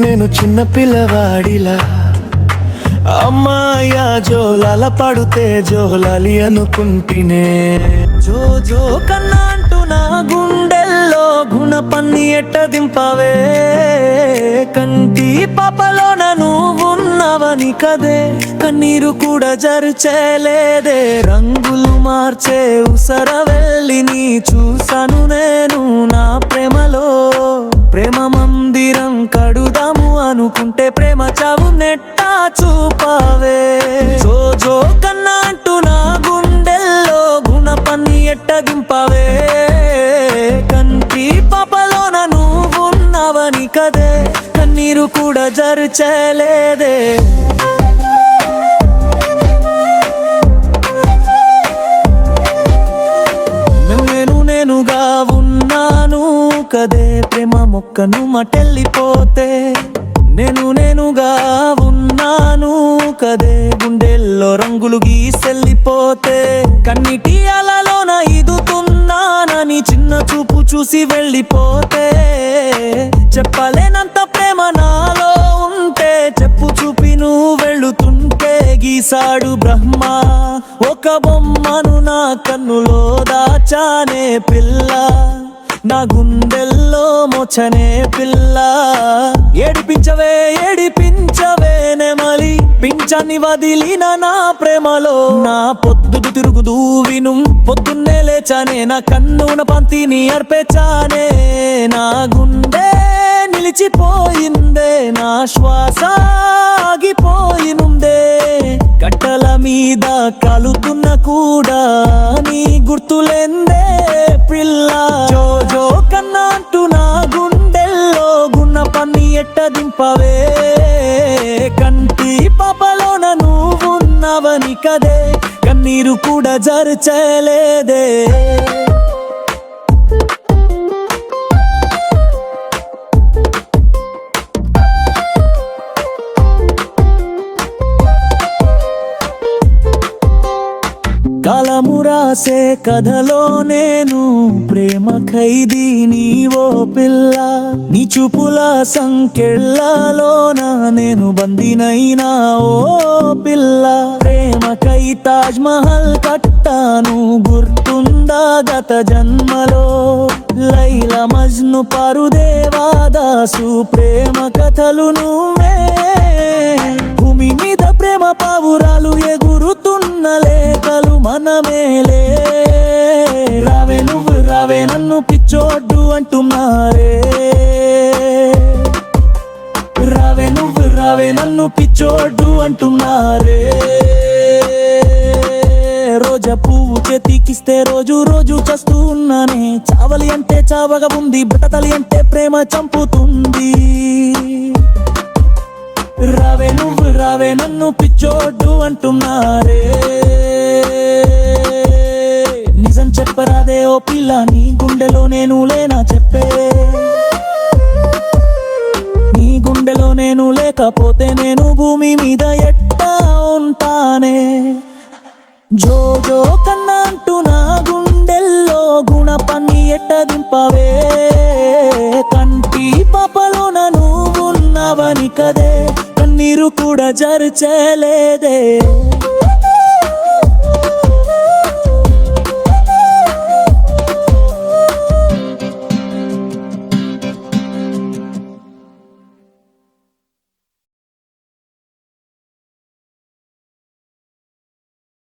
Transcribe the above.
నేను చిన్న పిల్లవాడిలా. అమ్మాయా జోలాల పడితే జోలాలి అనుకుంటేనే. జో జో కన్నా అంటూ నా గుండెల్లో గుణ పన్ని ఎట్ట దింపవే? కంటి పాపలోన నువ్వున్నవని కదే. కన్నీరు కూడా జరిచేలేదే. రంగులు మార్చే ఉసర వెళ్ళి నీ చూసాను నేను. నా అనుకుంటే ప్రేమ చావు నెట్టా చూపావే. జో జో కన్నా అంటూ నా గుండెల్లో గుణ పన్ని ఎట్టగింపవే. కంటి పాపలోన నువ్వున్నావని కదే కన్నీరు కూడా జరుచలేదే. నేను ఉన్నాను కదే ప్రేమ మొక్కను మటెళ్ళిపోతే. నేను నేనుగా ఉన్నాను కదే గుండెల్లో రంగులు గీసెళ్ళిపోతే కన్నిటి అలలోన ఇదుతున్నానని చిన్న చూపు చూసి వెళ్ళిపోతే చెప్పలేనంత ప్రేమ నాలో ఉంటే చెప్పు చూపి నువ్వు వెళుతుంటే గీసాడు బ్రహ్మ. ఒక బొమ్మను నా కన్నులో దాచానే పిల్ల. నా గుండెల్లో మొచనే పిల్ల. ఏడిపించవే ఏడిపించవే నెమలి. పింఛని వదిలిన నా ప్రేమలో నా పొద్దుకు తిరుగుదూ విను. పొద్దున్నే లేచానే నా కన్నున పంతిని అర్పేచానే. నా గుండె నిలిచిపోయిందే నా శ్వాస ఆగిపోయినుందే. బట్టల మీద కలుతున్న కూడా నీ గుర్తులేందే పిల్ల. జోజో జో కన్నా అంటూ నా గుండెల్లో గున్న పన్ని ఎట్ట దింపవే? కంటి పాపలోన నువ్వున్నవని కదే. కన్నీరు కూడా జరచలేదే. రాసే కథలో నేను ప్రేమ ఖైదీ నీవో పిల్ల. నీ చూపుల సంకెళ్ళలోన నేను బందినైనా ఓ పిల్ల. ప్రేమకై తాజ్ మహల్ కట్టాను గుర్తుందా గత జన్మలో? లైల మజ్ను పరుదేవాదాసు ప్రేమ కథలు నువ్వే. భూమి మీద ప్రేమ పావురాలు ఎగు మనమేలే రావే నువ్వు రావే నన్ను పిచ్చోడ్డు అంటున్నారే రావే నువ్వు రావే నన్ను పిచ్చోడ్డు అంటున్నారే రోజా పువ్వు చేతికిస్తే రోజు రోజు చేస్తూ ఉన్నానే. చావలి అంటే చావగా ఉంది బ్రతలి అంటే ప్రేమ చంపుతుంది. రావే నువ్వు రావే నన్ను పిచ్చోడ్డు అంటున్నారే చెప్పరాదే ఓ పిల్ల నీ గుండెలో నేను లేనా చెప్పే? నీ గుండెలో నేను లేకపోతే నేను భూమి మీద ఎట్టా ఉంటానే? జో జో కన్నా అంటూ నా గుండెల్లో గుణ పన్ని ఎట్ట